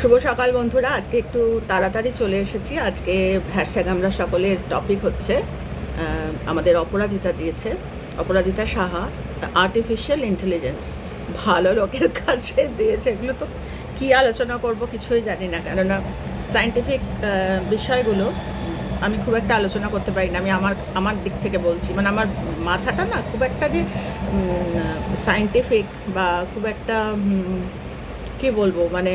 শুভ সকাল বন্ধুরা, আজকে একটু তাড়াতাড়ি চলে এসেছি। আজকে হ্যাশট্যাগ আমরা সকলের টপিক হচ্ছে আমাদের অপরাজিতা দিয়েছে। অপরাজিতা সাহা আর্টিফিশিয়াল ইন্টেলিজেন্স ভালো লোকের কাছে দিয়েছে। এগুলো তো কী আলোচনা করব কিছুই জানি না, কেননা সায়েন্টিফিক বিষয়গুলো আমি খুব একটা আলোচনা করতে পারি না। আমি আমার আমার দিক থেকে বলছি মানে আমার মাথাটা না খুব একটা যে সায়েন্টিফিক বা খুব একটা কি বলব মানে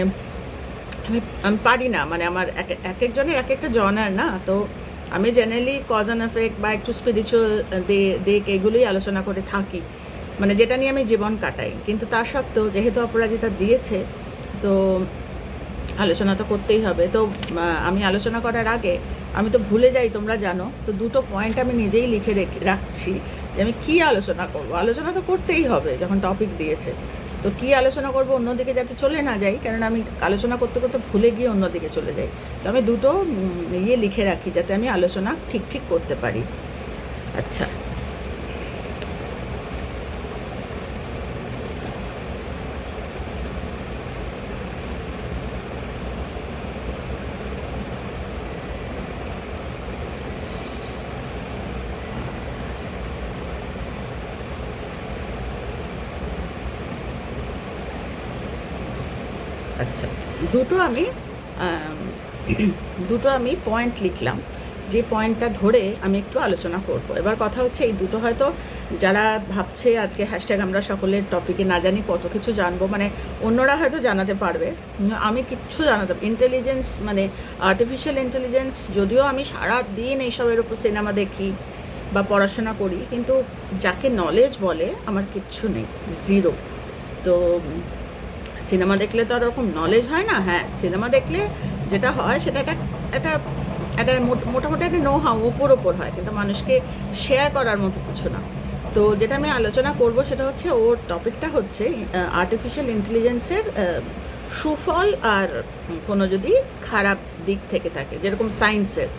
আমি আমি পারি না মানে আমার এক এক একজনের এক একটা জনার না, তো আমি জেনারেলি কজ অ্যান্ড এফেক্ট বা একটু স্পিরিচুয়াল দিক এগুলোই আলোচনা করে থাকি। মানে যেটা নিয়ে আমি জীবন কাটাই। কিন্তু তার সত্ত্বেও যেহেতু অপরাজিতা দিয়েছে, তো আলোচনা তো করতেই হবে। তো আমি আলোচনা করার আগে আমি তো ভুলে যাই, তোমরা জানো। তো দুটো পয়েন্ট আমি নিজেই লিখে রেখে রাখছি যে আমি কী আলোচনা করব। আলোচনা তো করতেই হবে, যখন টপিক দিয়েছে। তো কি আলোচনা করব অন্যদিকে যাতে চলে না যাই? কারণ আমি আলোচনা করতে করতে ভুলে গিয়ে অন্যদিকে চলে যাই। তো আমি দুটো ইয়ে লিখে রাখি যাতে আমি আলোচনা ঠিক ঠিক করতে পারি। আচ্ছা। আচ্ছা। দুটো আমি দুটো আমি পয়েন্ট লিখলাম। যে পয়েন্টটা ধরে আমি একটু আলোচনা করব। এবার কথা হচ্ছে এই দুটো হয়তো যারা ভাবছে আজকে হ্যাশট্যাগ আমরা সকলের টপিকে না জানি কত কিছু জানব মানে অন্যরা হয়তো জানাতে পারবে। আমি কিচ্ছু জানাতে ইন্টেলিজেন্স মানে আর্টিফিশিয়াল ইন্টেলিজেন্স যদিও আমি সারা দিন এইসবের উপর সিনেমা দেখি বা পড়াশোনা করি, কিন্তু যাকে নলেজ বলে আমার কিচ্ছু নেই জিরো তো সিনেমা দেখলে তো আর ওরকম নলেজ হয় না? হ্যাঁ সিনেমা দেখলে যেটা হয় সেটা একটা একটা একটা মোট- মোটামুটি একটা নো হাউ ওপর ওপর হয়, কিন্তু মানুষকে শেয়ার করার মতো কিছু না। তো যেটা আমি আলোচনা করব সেটা হচ্ছে ওর টপিকটা হচ্ছে আর্টিফিশিয়াল ইন্টেলিজেন্সের সুফল আর কোনো যদি খারাপ দিক থেকে থাকে, যেরকম সায়েন্সের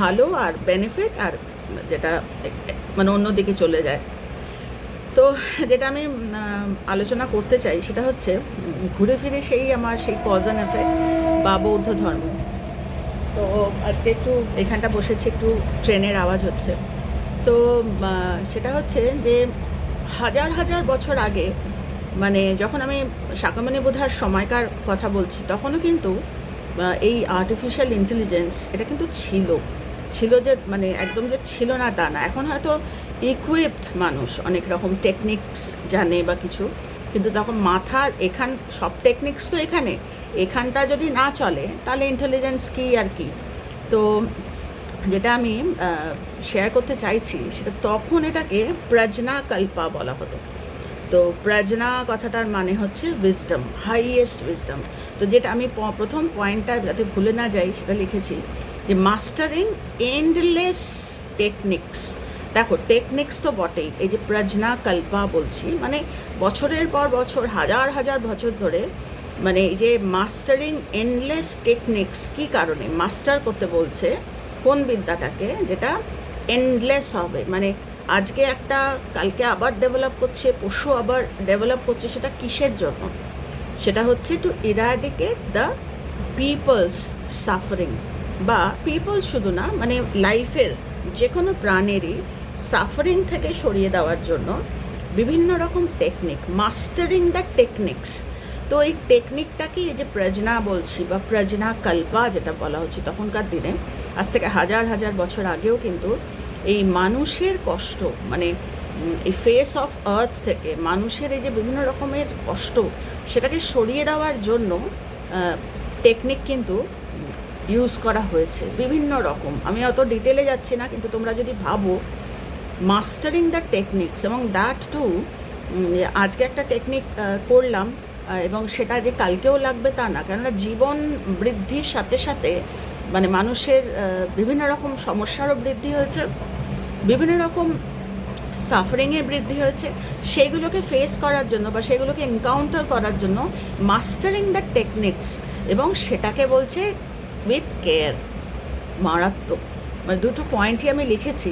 ভালো আর বেনিফিট আর যেটা মানে অন্য দিকে চলে যায়। তো যেটা আমি আলোচনা করতে চাই সেটা হচ্ছে, ঘুরে ফিরে সেই আমার সেই কজ অ্যান্ড এফেক্ট বা বৌদ্ধ ধর্ম। তো আজকে একটু এখানটা বসেছি, একটু ট্রেনের আওয়াজ হচ্ছে। তো সেটা হচ্ছে যে হাজার হাজার বছর আগে মানে যখন আমি শাকামণি বোধার সময়কার কথা বলছি, তখনও কিন্তু এই আর্টিফিশিয়াল ইন্টেলিজেন্স এটা কিন্তু ছিল। ছিল যে মানে একদম যে ছিল না তা না। এখন হয়তো ইকুইপড মানুষ, অনেক রকম টেকনিক্স জানে বা কিছু, কিন্তু তখন মাথার এখান, সব টেকনিক্স তো এখানে। এখানটা যদি না চলে, তাহলে ইন্টেলিজেন্স কী আর কি? তো যেটা আমি শেয়ার করতে চাইছি, সেটা তখন এটাকে প্রজ্ঞা কল্পা বলা হতো। তো প্রজ্ঞা কথাটার মানে হচ্ছে উইজডম হাইয়েস্ট উইজডম তো যেটা আমি প্রথম পয়েন্টটা যাতে ভুলে না যাই, সেটা লিখেছি যে মাস্টারিং এন্ডলেস টেকনিক্স দেখো টেকনিক্স তো বটেই। এই যে প্রজ্ঞা কল্পা বলছি মানে বছরের পর বছর, হাজার হাজার বছর ধরে মানে এই যে মাস্টারিং এন্ডলেস টেকনিক্স কি কারণে? মাস্টার করতে বলছে কোন বিদ্যাটাকে? যেটা এন্ডলেস হবে। মানে আজকে একটা, কালকে আবার ডেভেলপ করছে পশু আবার ডেভেলপ করছে, সেটা কিসের জন্য? সেটা হচ্ছে to eradicate the people's suffering বা পিপলস শুধু না মানে লাইফের যে কোনো প্রাণেরই সাফারিং থেকে সরিয়ে দেওয়ার জন্য বিভিন্ন রকম টেকনিক মাস্টারিং দ্য টেকনিক্স তো এই টেকনিকটাকে এই যে প্রজনা বলছি বা প্রজনা কল্পা যেটা বলা হচ্ছে তখনকার দিনে, আজ থেকে হাজার হাজার বছর আগেও কিন্তু এই মানুষের কষ্ট মানে এই ফেস অফ আর্থ থেকে মানুষের এই যে বিভিন্ন রকমের কষ্ট, সেটাকে সরিয়ে দেওয়ার জন্য টেকনিক কিন্তু ইউজ করা হয়েছে। বিভিন্ন রকম। আমি অত ডিটেলে যাচ্ছি না, কিন্তু তোমরা যদি ভাবো মাস্টারিং দ্য টেকনিক্স এবং দ্যাট টু আজকে একটা টেকনিক করলাম এবং সেটা যে কালকেও লাগবে তা না। কেননা জীবন বৃদ্ধির সাথে সাথে মানে মানুষের বিভিন্ন রকম সমস্যারও বৃদ্ধি হয়েছে, বিভিন্ন রকম সাফারিংয়ে বৃদ্ধি হয়েছে। সেগুলোকে ফেস করার জন্য বা সেগুলোকে এনকাউন্টার করার জন্য মাস্টারিং দ্য টেকনিক্স এবং সেটাকে বলছে উইথ কেয়ার মারাত্মক। মানে দুটো পয়েন্টই আমি লিখেছি।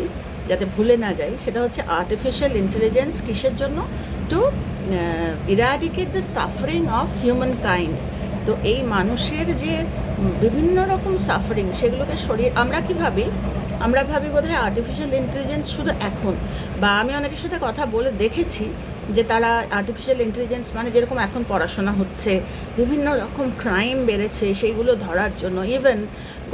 যাতে ভুলে না যাই, সেটা হচ্ছে আর্টিফিশিয়াল ইন্টেলিজেন্স কিসের জন্য? To eradicate the suffering of humankind তো এই মানুষের যে বিভিন্ন রকম সাফারিং সেগুলোকে সরিয়ে, আমরা কি ভাবি? আমরা ভাবি বোধহয় আর্টিফিশিয়াল ইন্টেলিজেন্স শুধু এখন। বা আমি অনেকের সাথে কথা বলে দেখেছি যে তারা আর্টিফিশিয়াল ইন্টেলিজেন্স মানে যেরকম এখন পড়াশোনা হচ্ছে, বিভিন্ন রকম ক্রাইম বেড়েছে, সেইগুলো ধরার জন্য ইভেন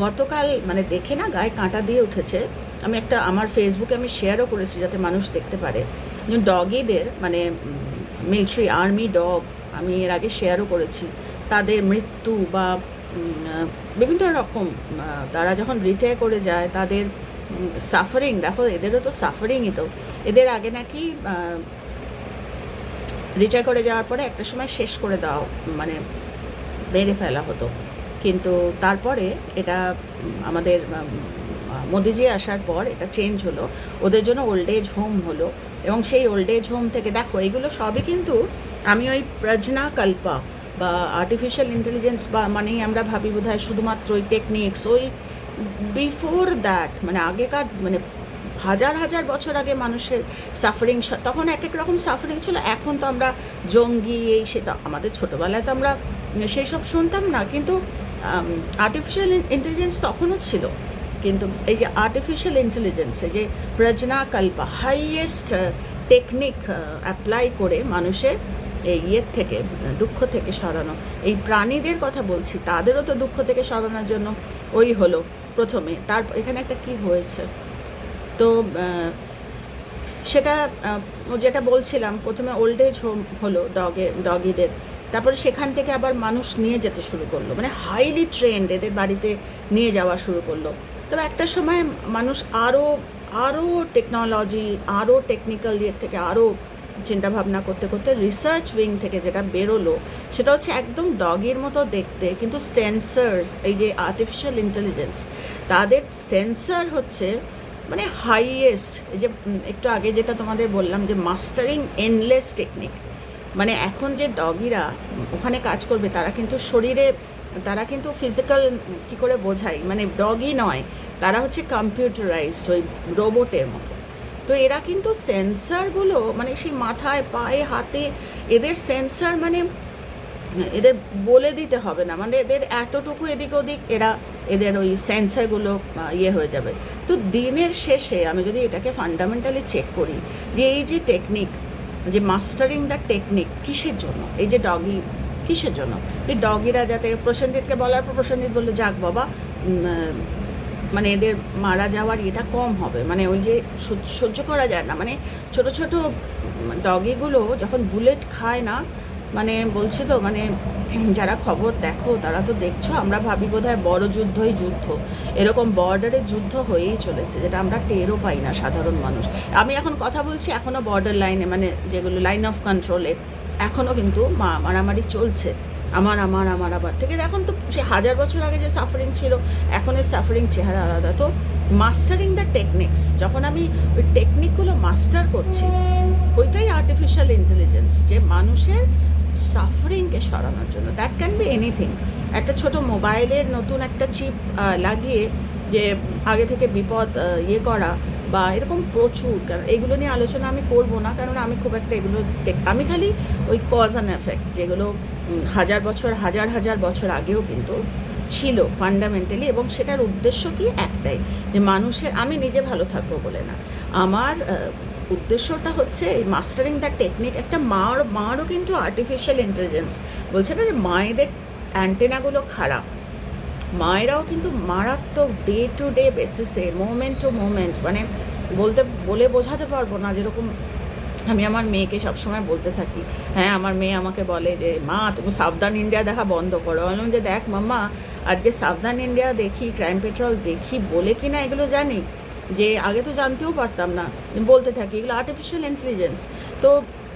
গতকাল মানে দেখে না, গায়ে কাঁটা দিয়ে উঠেছে আমি একটা, আমার ফেসবুকে আমি শেয়ারও করেছি যাতে মানুষ দেখতে পারে। ডগিদের মানে মিলিটারি আর্মি ডগ আমি এর আগে শেয়ারও করেছি। তাদের মৃত্যু বা বিভিন্ন রকম তারা যখন রিটায়ার করে যায়, তাদের সাফারিং দেখো, এদেরও তো সাফারিংই তো। এদের আগে নাকি রিটায়ার করে যাওয়ার পরে একটা সময় শেষ করে দেওয়া মানে মেরে ফেলা হতো। কিন্তু তারপরে এটা আমাদের মোদিজি আসার পর এটা চেঞ্জ হলো। ওদের জন্য ওল্ড এজ হোম হলো এবং সেই ওল্ড এজ হোম থেকে দেখো, এগুলো সবই কিন্তু আমি ওই প্রজ্ঞা কল্পা বা আর্টিফিশিয়াল ইন্টেলিজেন্স বা মানেই আমরা ভাবি বোধ হয় শুধুমাত্র ওই টেকনিক্স ওই বিফোর দ্যাট মানে আগেকার মানে হাজার হাজার বছর আগে মানুষের সাফারিং তখন এক এক রকম সাফারিং ছিল, এখন তো আমরা জঙ্গি, এই সেটা আমাদের ছোটোবেলায় তো আমরা সেই সব শুনতাম না, কিন্তু আর্টিফিশিয়াল ইন্টেলিজেন্স তখনও ছিল। কিন্তু এই যে আর্টিফিশিয়াল ইন্টেলিজেন্স যে প্রজ্ঞা কল্পা হাইয়েস্ট টেকনিক অ্যাপ্লাই করে মানুষের এই ইয়ের থেকে, দুঃখ থেকে সরানো। এই প্রাণীদের কথা বলছি, তাদেরও তো দুঃখ থেকে সরানোর জন্য ওই হলো প্রথমে। তারপর এখানে একটা কি হয়েছে? তো সেটা যেটা বলছিলাম, প্রথমে ওল্ড এজ হোম হলো ডগে ডগিদের তারপরে সেখান থেকে আবার মানুষ নিয়ে যেতে শুরু করল। মানে হাইলি ট্রেন্ড এদের বাড়িতে নিয়ে যাওয়া শুরু করল। তবে একটা সময় মানুষ আরও আরও টেকনোলজি আরও টেকনিক্যাল ইয়ে থেকে আরও চিন্তাভাবনা করতে করতে রিসার্চ উইং থেকে যেটা বেরোলো, সেটা হচ্ছে একদম ডগের মতো দেখতে, কিন্তু সেন্সার এই যে আর্টিফিশিয়াল ইন্টেলিজেন্স তাদের সেন্সার হচ্ছে মানে হাইয়েস্ট এই যে একটু আগে যেটা তোমাদের বললাম যে মাস্টারিং এনলেস টেকনিক মানে এখন যে ডগিরা ওখানে কাজ করবে, তারা কিন্তু শরীরে তারা কিন্তু ফিজিক্যাল কি করে বোঝাই মানে ডগই নয়, তারা হচ্ছে কম্পিউটারাইজড ওই রোবটের মতো। তো এরা কিন্তু সেন্সারগুলো মানে সেই মাথায়, পায়ে, হাতে, এদের সেন্সার মানে এদের বলে দিতে হবে না। মানে এদের এতটুকু এদিক ওদিক এরা এদের ওই সেন্সারগুলো ইয়ে হয়ে যাবে। তো দিনের শেষে আমি যদি এটাকে ফান্ডামেন্টালি চেক করি, যে এই যে টেকনিক যে মাস্টারিং দ্য টেকনিক কিসের জন্য? এই যে ডগি কিসের জন্য? এই ডগিরা যাতে প্রসেনজিৎকে বলার পর প্রসেনজিৎ বলল, যাক বাবা মানে এদের মারা যাওয়ার এটা কম হবে। মানে ওই যে সহ্য- করা যায় না। মানে ছোট ছোট ডগিগুলো যখন বুলেট খায় না মানে বলছে তো মানে যারা খবর দেখো, তারা তো দেখছ, আমরা ভাবি বোধ হয় বড় যুদ্ধই যুদ্ধ। এরকম বর্ডারে যুদ্ধ হয়েই চলেছে, যেটা আমরা টেরও পাই না, সাধারণ মানুষ। আমি এখন কথা বলছি এখনও বর্ডার লাইনে মানে যেগুলো লাইন অফ কন্ট্রোলে এখনও কিন্তু মা মারামারি চলছে। আমার আমার আমার আবার থেকে এখন তো সে হাজার বছর আগে যে সাফারিং ছিল, এখন এর সাফারিং চেহারা আলাদা। তো মাস্টারিং দ্য টেকনিক্স যখন আমি ওই টেকনিকগুলো মাস্টার করছি, ওইটাই আর্টিফিশিয়াল ইন্টেলিজেন্স যে মানুষের সাফারিংকে সরানোর জন্য। দ্যাট ক্যান বি এনিথিং একটা ছোট মোবাইলের নতুন একটা চিপ লাগিয়ে যে আগে থেকে বিপদ ইয়ে করা বা এরকম প্রচুর, কারণ এগুলো নিয়ে আলোচনা আমি করব না, কারণ আমি খুব একটা এগুলো আমি খালি ওই কজ অ্যান্ড এফেক্ট যেগুলো হাজার বছর, হাজার হাজার বছর আগেও কিন্তু ছিল ফান্ডামেন্টালি এবং সেটার উদ্দেশ্য কি একটাই, যে মানুষের, আমি নিজে ভালো থাকব বলে না। আমার উদ্দেশ্যটা হচ্ছে এই মাস্টারিং দ্য টেকনিক একটা মার, মারও কিন্তু আর্টিফিশিয়াল ইন্টেলিজেন্স বলছে না যে মায়েদের অ্যান্টেনাগুলো খারাপ মায়েরাও কিন্তু মারাত্মক ডে টু ডে বেসিসে মোমেন্ট টু মোমেন্ট মানে বলতে, বলে বোঝাতে পারব না যেরকম আমি আমার মেয়েকে সবসময় বলতে থাকি। হ্যাঁ আমার মেয়ে আমাকে বলে যে, মা, তুমি সাবধান ইন্ডিয়া দেখা বন্ধ করো। বললাম যে, দেখ মাম্মা, আজকে সাবধান ইন্ডিয়া দেখি ক্রাইম পেট্রোল দেখি, বলে কি না এগুলো জানি? যে, আগে তো জানতেও পারতাম না। বলতে থাকি, এগুলো আর্টিফিশিয়াল ইন্টেলিজেন্স তো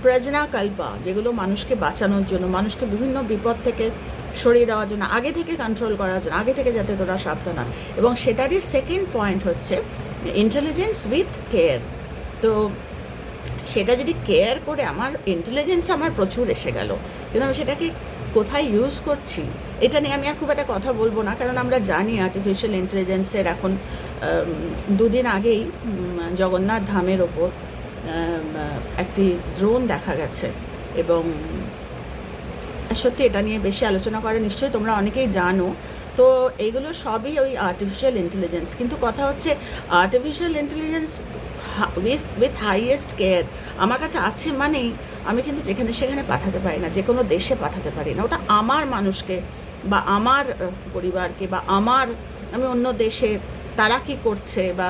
প্রজনা কল্পা যেগুলো মানুষকে বাঁচানোর জন্য, মানুষকে বিভিন্ন বিপদ থেকে সরিয়ে দেওয়ার জন্য, আগে থেকে কন্ট্রোল করার জন্য, আগে থেকে যাতে তোরা সাবধান হয় এবং সেটারই সেকেন্ড পয়েন্ট হচ্ছে ইন্টেলিজেন্স উইথ কেয়ার তো সেটা যদি কেয়ার করে, আমার ইন্টেলিজেন্স আমার প্রচুর এসে গেল। কিন্তু আমি সেটাকে কোথায় ইউজ করছি? এটা নিয়ে আমি আর খুব একটা কথা বলব না, কারণ আমরা জানি আর্টিফিশিয়াল ইন্টেলিজেন্সের এখন দুদিন আগেই জগন্নাথ ধামের ওপর একটি ড্রোন দেখা গেছে। এবং সত্যি এটা নিয়ে বেশি আলোচনা করে, নিশ্চয়ই তোমরা অনেকেই জানো। তো এইগুলো সবই ওই আর্টিফিশিয়াল ইন্টেলিজেন্স কিন্তু কথা হচ্ছে artificial intelligence with with highest care আমার কাছে আছে মানেই আমি কিন্তু যেখানে সেখানে পাঠাতে পারি না যে কোনো দেশে পাঠাতে পারি না। ওটা আমার মানুষকে বা আমার পরিবারকে বা আমার, আমি অন্য দেশে তারা কি করছে বা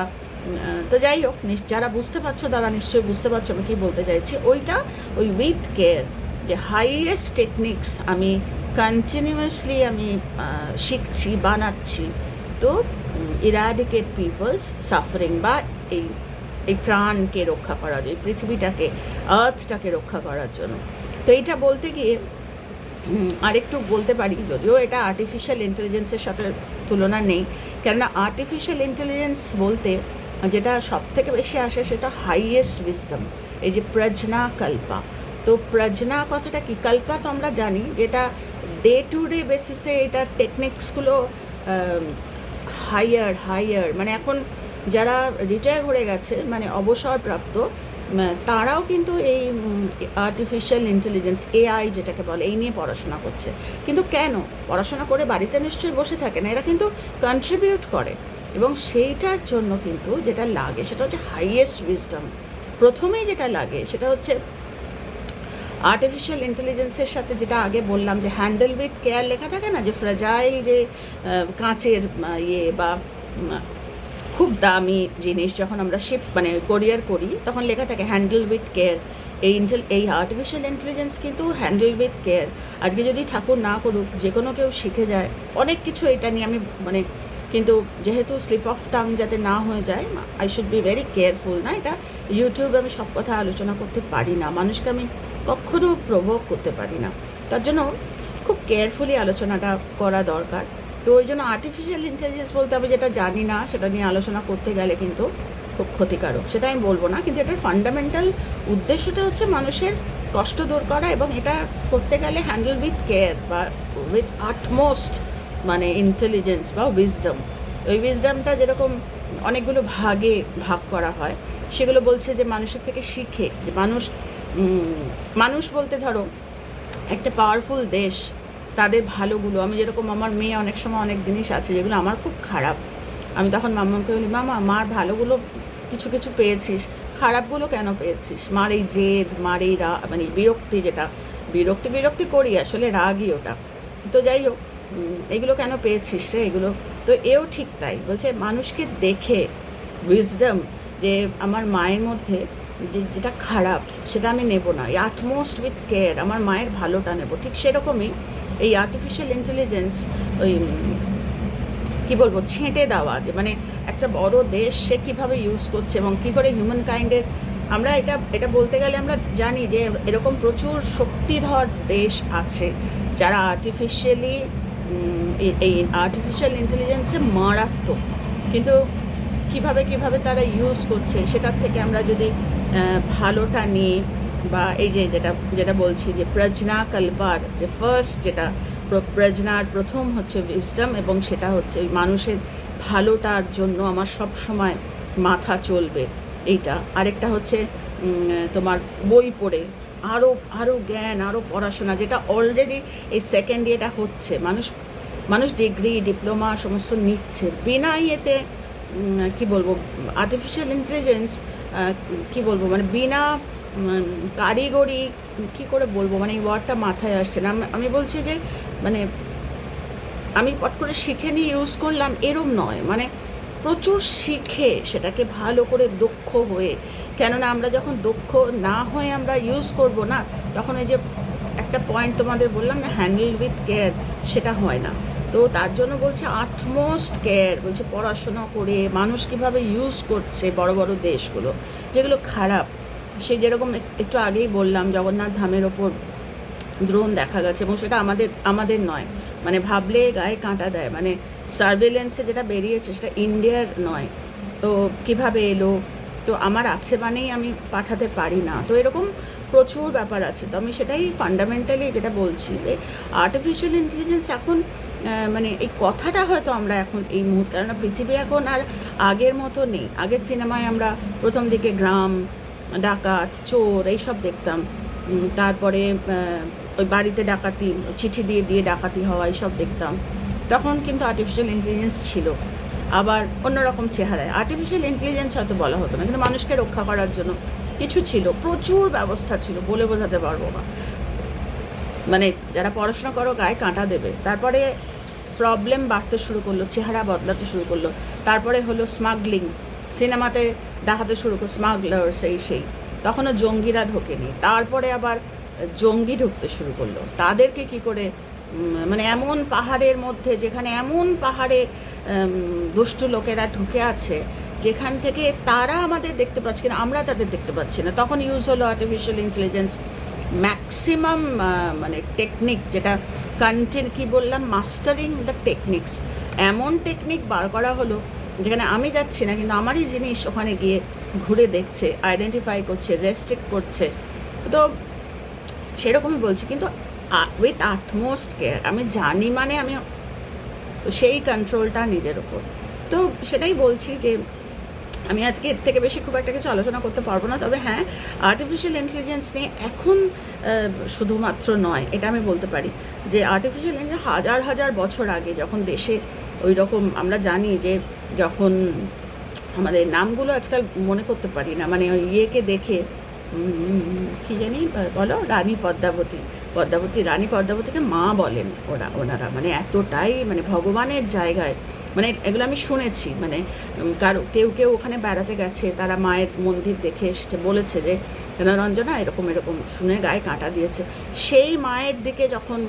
তো যাই হোক যারা বুঝতে পারছ তারা নিশ্চয়ই বুঝতে পারছ আমি কী বলতে চাইছি। ওইটা ওই উইথ কেয়ার যে হাইয়েস্ট টেকনিক্স আমি কন্টিনিউয়াসলি আমি শিখছি, বানাচ্ছি। তো ইরাডিকেট পিপলস সাফারিং বা এই এই প্রাণকে রক্ষা করার জন্য পৃথিবীটাকে আর্থটাকে রক্ষা করার জন্য। তো এইটা বলতে গিয়ে আরেকটু বলতে পারি, যদিও এটা আর্টিফিশিয়াল ইন্টেলিজেন্সের সাথে তুলনা নেই। কেননা আর্টিফিশিয়াল ইন্টেলিজেন্স বলতে, যেটা সব থেকে বেশি আসে সেটা হাইয়েস্ট উইজডম এই যে প্রজ্ঞা কল্পা তো প্রজ্ঞা কথাটা কি? তো আমরা জানি, যেটা ডে টু ডে বেসিসে এটা টেকনিক্সগুলো হাইয়ার হাইয়ার মানে এখন যারা রিটায়ার হয়ে গেছে মানে অবসরপ্রাপ্ত তারাও কিন্তু এই আর্টিফিশিয়াল ইন্টেলিজেন্স এআই যেটাকে বলে, এই নিয়ে পড়াশোনা করছে। কিন্তু কেন? পড়াশোনা করে বাড়িতে নিশ্চয়ই বসে থাকে না, এরা কিন্তু কন্ট্রিবিউট করে। এবং সেইটার জন্য কিন্তু যেটা লাগে, সেটা হচ্ছে হাইয়েস্ট উইজডম প্রথমেই যেটা লাগে, সেটা হচ্ছে আর্টিফিশিয়াল ইন্টেলিজেন্সের সাথে যেটা আগে বললাম যে হ্যান্ডেল উইথ কেয়ার লেখা থাকে না, যে ফ্রাজাইল যে কাঁচের ইয়ে বা খুব দামি জিনিস যখন আমরা শিপ মানে কোরিয়ার করি, তখন লেখা থাকে হ্যান্ডেল উইথ কেয়ার এই ইন্টেল এই আর্টিফিশিয়াল ইন্টেলিজেন্স কিন্তু হ্যান্ডেল উইথ কেয়ার আজকে যদি ঠাকুর না করুক, যে কোনো কেউ শিখে যায়। অনেক কিছু এটা নিয়ে আমি মানে কিন্তু যেহেতু স্লিপ অফ টাং যাতে না হয়ে যায় I should be very careful না এটা। ইউটিউবে আমি সব কথা আলোচনা করতে পারি না। মানুষকে আমি কখনো প্রভোগ করতে পারি না। তার জন্য খুব কেয়ারফুলি আলোচনাটা করা দরকার। তো ওই জন্য আর্টিফিশিয়াল ইন্টেলিজেন্স বলতে আমি যেটা জানি না, সেটা নিয়ে আলোচনা করতে গেলে কিন্তু খুব ক্ষতিকারক। সেটা আমি বলব না, কিন্তু এটার ফান্ডামেন্টাল উদ্দেশ্যটা হচ্ছে মানুষের কষ্ট দূর করা এবং এটা করতে গেলে হ্যান্ডেল উইথ কেয়ার বা উইথ আটমোস্ট মানে ইন্টেলিজেন্স বা উইজডম ওই উইজডমটা যেরকম অনেকগুলো ভাগে ভাগ করা হয়, সেগুলো বলছে যে মানুষের থেকে শিখে, যে মানুষ মানুষ বলতে ধরো, একটা পাওয়ারফুল দেশ, তাদের ভালোগুলো, আমি যেরকম আমার মেয়ে অনেক সময় অনেক জিনিস আছে যেগুলো আমার খুব খারাপ। আমি তখন মাম্মাকে বলি মামা মার ভালোগুলো কিছু কিছু পেয়েছিস, খারাপগুলো কেন পেয়েছিস? মার এই জেদ, মার এই রা মানে বিরক্তি যেটা, বিরক্তি বিরক্তি করি আসলে, রাগই ওটা। তো যাই হোক এগুলো কেন পেয়েছিস রে? এগুলো, তো এও ঠিক তাই। বলছে, মানুষকে দেখে উইজডম যে আমার মায়ের মধ্যে যেটা খারাপ, সেটা আমি নেব না। আটমোস্ট উইথ কেয়ার আমার মায়ের ভালোটা নেব। ঠিক সেরকমই এই আর্টিফিশিয়াল ইন্টেলিজেন্স ওই, কি বলব, ছেঁটে দেওয়া যে মানে একটা বড় দেশ সে কীভাবে ইউজ করছে এবং কী করে হিউম্যান কাইন্ডের আমরা এটা এটা বলতে গেলে আমরা জানি যে এরকম প্রচুর শক্তিধর দেশ আছে যারা আর্টিফিশিয়ালি এই আর্টিফিশিয়াল ইন্টেলিজেন্সে মারাত্মক। কিন্তু কীভাবে কীভাবে তারা ইউজ করছে, সেটার থেকে আমরা যদি ভালোটা নিয়ে বা এই যে যেটা যেটা বলছি যে প্রজ্ঞা কল্পার যে ফার্স্ট যেটা প্র- প্রজ্ঞার প্রথম হচ্ছে উইজডম এবং সেটা হচ্ছে মানুষের ভালোটার জন্য আমার সব সময় মাথা চলবে এইটা। আরেকটা হচ্ছে তোমার বই পড়ে আরও আরও জ্ঞান আরও পড়াশোনা, যেটা অলরেডি এই সেকেন্ড ইয়েটা হচ্ছে। মানুষ মানুষ ডিগ্রি ডিপ্লোমা সমস্ত নিচ্ছে। বিনা ইয়েতে কী বলব আর্টিফিশিয়াল ইন্টেলিজেন্স কি বলব মানে বিনা কারিগরি কি করে বলব মানে এই ওয়ার্ডটা মাথায় আসছে না। আমি- বলছি যে মানে আমি পট করে শিখে নিয়ে ইউজ করলাম এরম নয়। মানে প্রচুর শিখে সেটাকে ভালো করে দক্ষ হয়ে, কেননা আমরা যখন দক্ষ না হয়ে আমরা ইউজ করব না, তখন এই যে একটা পয়েন্ট তোমাদের বললাম না হ্যান্ডেল উইথ কেয়ার সেটা হয় না। তো তার জন্য বলছে আটমোস্ট কেয়ার বলছে পড়াশোনা করে মানুষ কীভাবে ইউজ করছে বড় বড় দেশগুলো, যেগুলো খারাপ। সে যেরকম একটু আগেই বললাম, জগন্নাথ ধামের ওপর দ্রোণ দেখা গেছে এবং সেটা আমাদের আমাদের নয়। মানে ভাবলে গায়ে কাঁটা দেয়। মানে সার্ভেলেন্সে যেটা বেরিয়েছে সেটা ইন্ডিয়ার নয়। তো কীভাবে এলো? তো আমার আছে মানেই আমি পাঠাতে পারি না। তো এরকম প্রচুর ব্যাপার আছে। তো আমি সেটাই ফান্ডামেন্টালি যেটা বলছি যে আর্টিফিশিয়াল ইন্টেলিজেন্স এখন মানে এই কথাটা হয়তো আমরা এখন এই মুহূর্তে, কেননা পৃথিবী এখন আর আগের মতো নেই। আগের সিনেমায় আমরা প্রথম দিকে গ্রাম, ডাকাত, চোর এইসব দেখতাম। তারপরে ওই বাড়িতে ডাকাতি, চিঠি দিয়ে দিয়ে ডাকাতি হওয়া এইসব দেখতাম। তখন কিন্তু আর্টিফিশিয়াল ইন্টেলিজেন্স ছিল। আবার অন্যরকম চেহারায়। আর্টিফিশিয়াল ইন্টেলিজেন্স হয়তো বলা হতো না, কিন্তু মানুষকে রক্ষা করার জন্য কিছু ছিল। প্রচুর ব্যবস্থা ছিল বলে বোঝাতে পারব না। মানে যারা পড়াশোনা করো, গায়ে কাঁটা দেবে। তারপরে প্রবলেম বাড়তে শুরু করল, চেহারা বদলাতে শুরু করল। তারপরে হলো স্মাগলিং সিনেমাতে দেখাতে শুরু করল স্মাগলার সেই সেই। তখনও জঙ্গিরা ঢোকেনি। তারপরে আবার জঙ্গি ঢুকতে শুরু করল। তাদেরকে কি করে মানে এমন পাহাড়ের মধ্যে, যেখানে এমন পাহাড়ে দুষ্টু লোকেরা ঢুকে আছে, যেখান থেকে তারা আমাদের দেখতে পাচ্ছে না আমরা তাদের দেখতে পাচ্ছি না। তখন ইউজ হলো আর্টিফিশিয়াল ইন্টেলিজেন্স ম্যাক্সিমাম মানে টেকনিক যেটা কন্টেন্ট কি বললাম মাস্টারিং দ্য টেকনিক্স এমন টেকনিক বার করা হলো, যেখানে আমি যাচ্ছি না, কিন্তু আমারই জিনিস ওখানে গিয়ে ঘুরে দেখছে আইডেন্টিফাই করছে রেস্ট্রিক্ট করছে। তো সেরকমই বলছি, কিন্তু উইথ আটমোস্ট কেয়ার আমি জানি মানে আমি, তো সেই কন্ট্রোলটা নিজের ওপর তো সেটাই বলছি যে আমি আজকে এর থেকে বেশি খুব একটা কিছু আলোচনা করতে পারব না, তবে হ্যাঁ আর্টিফিশিয়াল ইন্টেলিজেন্স নিয়ে এখন শুধুমাত্র নয়, এটা আমি বলতে পারি যে আর্টিফিশিয়াল ইন্টেলিজেন্স হাজার হাজার বছর আগে যখন দেশে ওই রকম আমরা জানি যে যখন আমাদের নামগুলো আজকাল মনে করতে পারি না মানে ওই ইয়েকে দেখে কি জানি বলো, রানী পদ্মাবতী পদ্মাবতী, রানী পদ্মাবতীকে মা বলেন ওরা, ওনারা মানে এতটাই মানে ভগবানের জায়গায় মানে এগুলো আমি শুনেছি মানে কারও কেউ কেউ ওখানে বেড়াতে গেছে তারা মায়ের মন্দির দেখে এসছে বলেছে যে "না, রঞ্জনা এরকম এরকম শুনে গায়ে কাঁটা দিয়েছে। সেই মায়ের দিকে যখন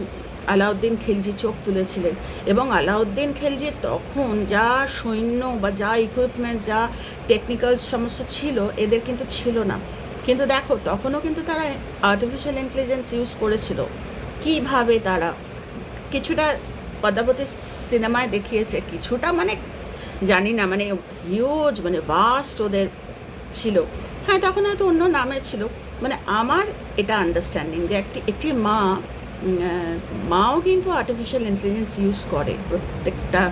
আলাউদ্দিন খিলজি চোখ তুলেছিলেন এবং আলাউদ্দিন খিলজি তখন যা সৈন্য বা যা ইকুইপমেন্ট যা টেকনিক্যাল সমস্ত ছিল এদের কিন্তু ছিল না। কিন্তু দেখো তখনও কিন্তু তারা আর্টিফিশিয়াল ইন্টেলিজেন্স ইউজ করেছিল। কীভাবে তারা? কিছুটা পদ্মাবতী সিনেমায় দেখিয়েছে কিছুটা মানে জানি না মানে হিউজ মানে ভাস্ট ওদের ছিল। হ্যাঁ তখন হয়তো অন্য নামে ছিল। মানে আমার এটা আন্ডারস্ট্যান্ডিং যে একটি একটি মা মাও কিন্তু আর্টিফিশিয়াল ইন্টেলিজেন্স ইউজ করে প্রত্যেকটা।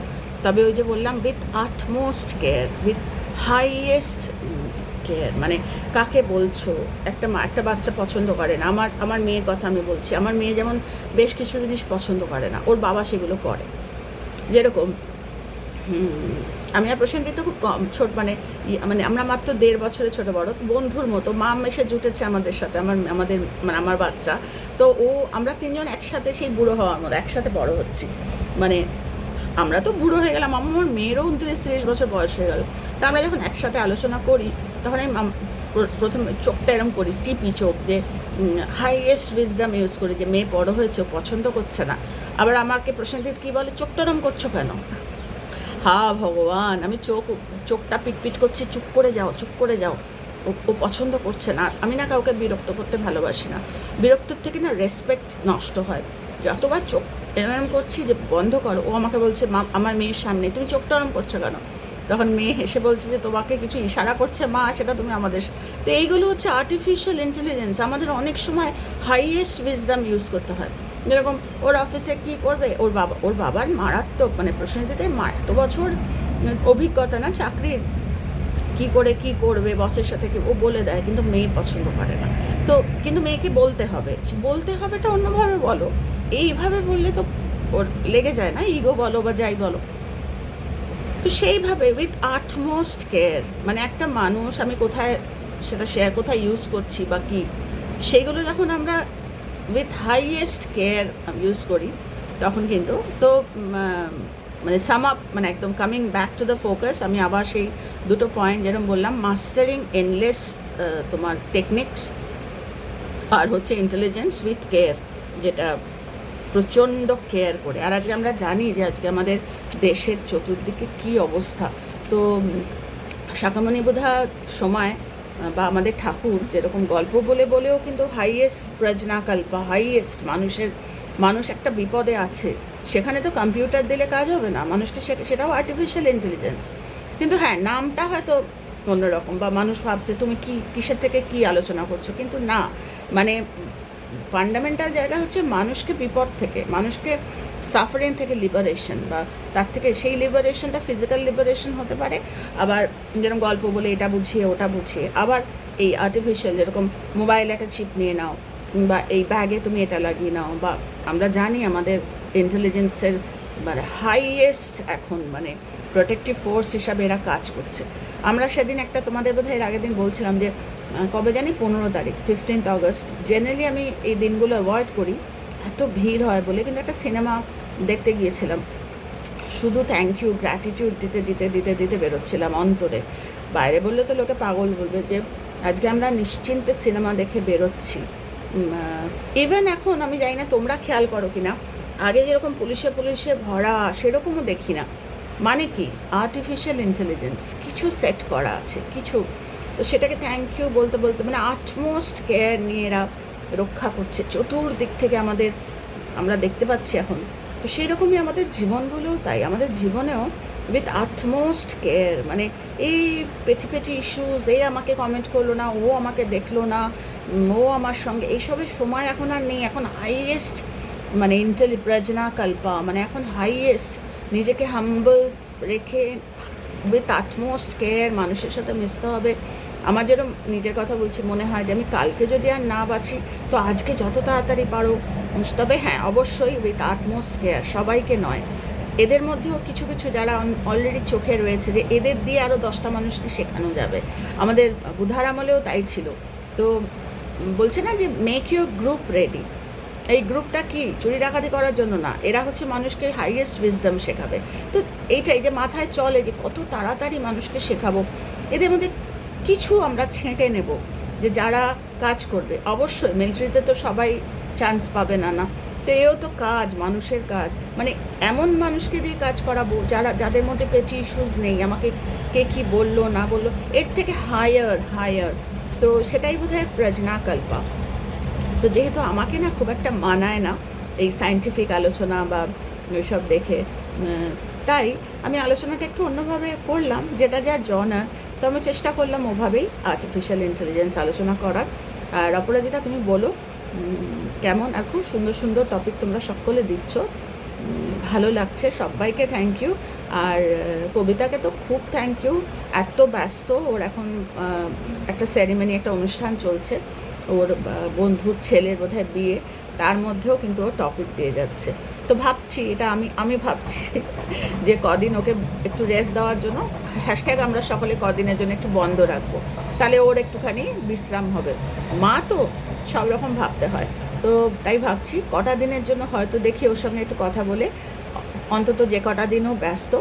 তবে ওই যে বললাম with utmost care with highest care মানে কাকে বলছো? একটা মা, একটা বাচ্চা পছন্দ করে না। আমার আমার মেয়ের কথা আমি বলছি। আমার মেয়ে যেমন বেশ কিছু জিনিস পছন্দ করে না, ওর বাবা সেগুলো করে। যেরকম আমি আর প্রসেনজিৎ খুব কম, ছোট মানে মানে আমরা মাত্র দেড় বছরের ছোট বড় বন্ধুর মতো, মা এসে জুটেছে আমাদের সাথে, আমার, আমাদের মানে আমার বাচ্চা, তো ও, আমরা তিনজন একসাথে সেই বুড়ো হওয়ার মতো, একসাথে বড় হচ্ছি মানে আমরা তো বুড়ো হয়ে গেলাম, আমার মেয়েরও উনত্রিশ, তিরিশ বছর বয়স হয়ে গেল, তা আমরা যখন একসাথে আলোচনা করি, তখন আমি প্রথমে চোখটা এরম করি, টিপি চোখ, যে হাইয়েস্ট উইজডাম ইউজ করি, যে, মেয়ে বড় হয়েছে পছন্দ করছে না আবার আমাকে প্রসেনজিৎ কী বলে, চোখটা এরম করছ কেন? হা ভগবান, আমি চোখ, চোখটা পিটপিট করছি, চুপ করে যাও, চুপ করে যাও। ও ও পছন্দ করছে না। আমি না কাউকে বিরক্ত করতে ভালোবাসি না। বিরক্তর থেকে না রেসপেক্ট নষ্ট হয়। যতবার চোখ এরম করছি যে বন্ধ করো, ও আমাকে বলছে, মা, আমার মেয়ের সামনে, তুমি চোখটা এরম করছ কেন? তখন মেয়ে হেসে বলছে যে, তোমাকে কিছু ইশারা করছে, মা, সেটা তুমি আমাদের তো এইগুলো হচ্ছে আর্টিফিশিয়াল ইন্টেলিজেন্স আমাদের অনেক সময় হাইয়েস্ট উইজডাম ইউজ করতে হয়। যেরকম ওর অফিসে কি করবে? ওর বাবা, ওর বাবার মারাত্মক মানে প্রসেনজিতের মা এত বছর অভিজ্ঞতা না চাকরির কি করে কি করবে বসের সাথে ও বলে দেয়, কিন্তু মেয়ে পছন্দ করে না। তো কিন্তু মেয়েকে বলতে হবে। বলতে হবেটা অন্যভাবে বলো। এইভাবে বললে তো ওর লেগে যায় না ইগো বলো বা যাই বলো। তো সেইভাবে উইথ আটমোস্ট কেয়ার মানে একটা মানুষ, আমি কোথায় সেটা শেয়ার কোথায় ইউজ করছি বা কি, সেগুলো যখন আমরা উইথ হাইয়েস্ট কেয়ার ইউজ করি, তখন কিন্তু তো মানে সাম আপ মানে একদম coming back to the focus আমি আবার সেই দুটো পয়েন্ট যেরকম বললাম মাস্টারিং এনলেস তোমার টেকনিক্স আর হচ্ছে ইন্টেলিজেন্স উইথ কেয়ার যেটা প্রচণ্ড কেয়ার করে। আর আজকে আমরা জানি যে আজকে আমাদের দেশের চতুর্দিকে কি অবস্থা। তো শাকামণি বোধা সময় বা আমাদের ঠাকুর যেরকম গল্প বলে বলেও কিন্তু হাইয়েস্ট প্রজনাকল্পা হাইয়েস্ট মানুষের, মানুষ একটা বিপদে আছে, সেখানে তো কম্পিউটার দিলে কাজ হবে না, মানুষকে সেটাও আর্টিফিশিয়াল ইন্টেলিজেন্স কিন্তু হ্যাঁ নামটা হয়তো অন্যরকম বা মানুষ ভাবছে তুমি কি, কিসের থেকে কি আলোচনা করছ? কিন্তু না মানে ফান্ডামেন্টাল জায়গা হচ্ছে মানুষকে বিপদ থেকে, মানুষকে সাফারিং থেকে লিবারেশন বা তার থেকে সেই লিবারেশনটা ফিজিক্যাল লিবারেশন হতে পারে। আবার যেরকম গল্প বলে, এটা বুঝিয়ে, ওটা বুঝিয়ে। আবার এই আর্টিফিশিয়াল যেরকম মোবাইল একটা চিপ নিয়ে নাও বা এই ব্যাগে তুমি এটা লাগিয়ে নাও, বা আমরা জানি আমাদের ইন্টেলিজেন্সের মানে হাইয়েস্ট এখন মানে প্রোটেক্টিভ ফোর্স হিসাবে এরা কাজ করছে। আমরা সেদিন একটা তোমাদের বোধহয় এর আগের দিন বলছিলাম যে কবে জানি পনেরো তারিখ ফিফটিন্থ অগস্ট জেনারেলি আমি এই দিনগুলো অ্যাভয়েড করি। এত ভিড় হয় বলে কিন্তু একটা সিনেমা দেখতে গিয়েছিলাম। শুধু থ্যাংক ইউ গ্র্যাটিটিউড দিতে দিতে দিতে দিতে বেরোচ্ছিলাম অন্তরে। বাইরে বললে তো লোকে পাগল বলবে যে, আজকে আমরা নিশ্চিন্তে সিনেমা দেখে বেরোচ্ছি। ইভেন এখন আমি জানি না তোমরা খেয়াল করো কি না আগে যেরকম পুলিশে পুলিশে ভরা, সেরকমও দেখি না। মানে কি? আর্টিফিশিয়াল ইন্টেলিজেন্স কিছু সেট করা আছে, কিছু। তো সেটাকে থ্যাংক ইউ বলতে বলতে মানে আটমোস্ট কেয়ার নিয়ে এরা রক্ষা করছে, চতুর্দিক থেকে আমাদের আমরা দেখতে পাচ্ছি এখন। তো সেই রকমই আমাদের জীবনগুলোও তাই। আমাদের জীবনেও উইথ আটমোস্ট কেয়ার মানে এই পেটি পেটি ইস্যুস এই আমাকে কমেন্ট করল না, ও আমাকে দেখল না ও আমার সঙ্গে, এইসবের সময় এখন আর নেই। এখন হাইয়েস্ট মানে ইন্টেলি প্রজনা কল্পা মানে এখন হাইয়েস্ট নিজেকে হাম্বল রেখে উইথ আটমোস্ট কেয়ার মানুষের সাথে মিশতে হবে। আমার যেরকম নিজের কথা বলছি, মনে হয় যে আমি কালকে যদি আর না বাঁচি, তো আজকে যত তাড়াতাড়ি পারো তবে হ্যাঁ অবশ্যই উইথ আটমোস্ট কেয়ার সবাইকে নয়। এদের মধ্যেও কিছু কিছু যারা অলরেডি চোখে রয়েছে যে এদের দিয়ে আরও দশটা মানুষকে শেখানো যাবে। আমাদের বুধার আমলেও তাই ছিল। তো বলছে না যে মেক ইউর গ্রুপ রেডি এই গ্রুপটা কি? চুরি ডাকাতি করার জন্য না। এরা হচ্ছে মানুষকে হাইয়েস্ট উইজডম শেখাবে। তো এইটাই যে মাথায় চলে যে কত তাড়াতাড়ি মানুষকে শেখাবো। এদের মধ্যে কিছু আমরা ছেঁটে নেব যে যারা কাজ করবে। অবশ্যই মিলিটারিতে তো সবাই চান্স পাবে না না। তো এও তো কাজ, মানুষের কাজ। মানে এমন মানুষকে দিয়ে কাজ করাবো যারা, যাদের মধ্যে পেটি ইস্যুস নেই, আমাকে কে কী বলল, না বলল, এর থেকে হায়ার হায়ার তো সেটাই বোধ বোধহয় প্রজনাকল্পা তো যেহেতু আমাকে না খুব একটা মানায় না এই সায়েন্টিফিক আলোচনা বা সব দেখে তাই আমি আলোচনাটা একটু অন্যভাবে করলাম, যেটা যার জনার তো আমি চেষ্টা করলাম ওভাবেই আর্টিফিশিয়াল ইন্টেলিজেন্স আলোচনা করার। আর অপরাজিতা, তুমি বলো কেমন? আর খুব সুন্দর সুন্দর টপিক তোমরা সকলে দিচ্ছ। ভালো লাগছে, সবাইকে থ্যাংক ইউ আর কবিতাকে তো খুব থ্যাংক ইউ এত ব্যস্ত, ওর এখন একটা সেরিমনি একটা অনুষ্ঠান চলছে। ওর বন্ধুর ছেলের বোধহয় বিয়ে, তার মধ্যেও কিন্তু ও টপিক দিয়ে যাচ্ছে। তো ভাবছি, এটা আমি আমি ভাবছি যে কদিন ওকে একটু রেস্ট দেওয়ার জন্য হ্যাশট্যাগ আমরা সকলে কদিনের জন্য একটু বন্ধ রাখব। তাহলে ওর একটুখানি বিশ্রাম হবে। মা তো সব রকম ভাবতে হয়। তো তাই ভাবছি কটা দিনের জন্য হয়তো দেখি ওর সঙ্গে একটু কথা বলে। অন্তত যে কটা দিনও ব্যস্ত,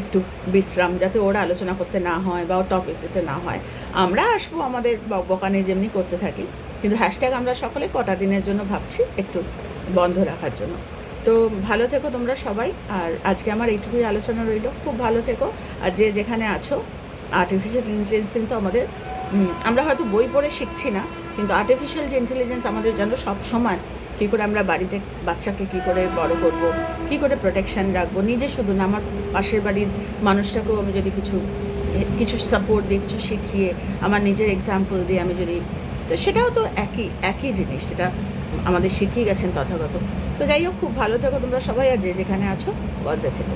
একটু বিশ্রাম যাতে ওরা আলোচনা করতে না হয় বা টপিক দিতে না হয়। আমরা আসব আমাদের বকানি যেমনি করতে থাকি। কিন্তু হ্যাশট্যাগ আমরা সকলে কটা দিনের জন্য ভাবছি একটু বন্ধ রাখার জন্য। তো ভালো থেকো তোমরা সবাই। আর আজকে আমার এইটুকুই আলোচনা রইল। খুব ভালো থেকো। আর যে যেখানে আছো আর্টিফিশিয়াল ইন্টেলিজেন্স কিন্তু আমাদের আমরা হয়তো বই পড়ে শিখছি না, কিন্তু আর্টিফিশিয়াল যে ইন্টেলিজেন্স আমাদের যেন সব সময় কী করে আমরা বাড়িতে বাচ্চাকে কী করে বড় করব, কী করে প্রোটেকশন রাখব, নিজে শুধু না, আমার পাশের বাড়ির মানুষটাকেও আমি যদি কিছু কিছু সাপোর্ট দিয়ে, কিছু শিখিয়ে, আমার নিজের এক্সাম্পল দিয়ে আমি যদি, তো সেটাও তো একই একই জিনিস, যেটা আমাদের শিখিয়ে গেছেন তথাগত। তো যাই হোক, খুব ভালো থাকো তোমরা সবাই আর যে যেখানে আছো বজায় থেকো।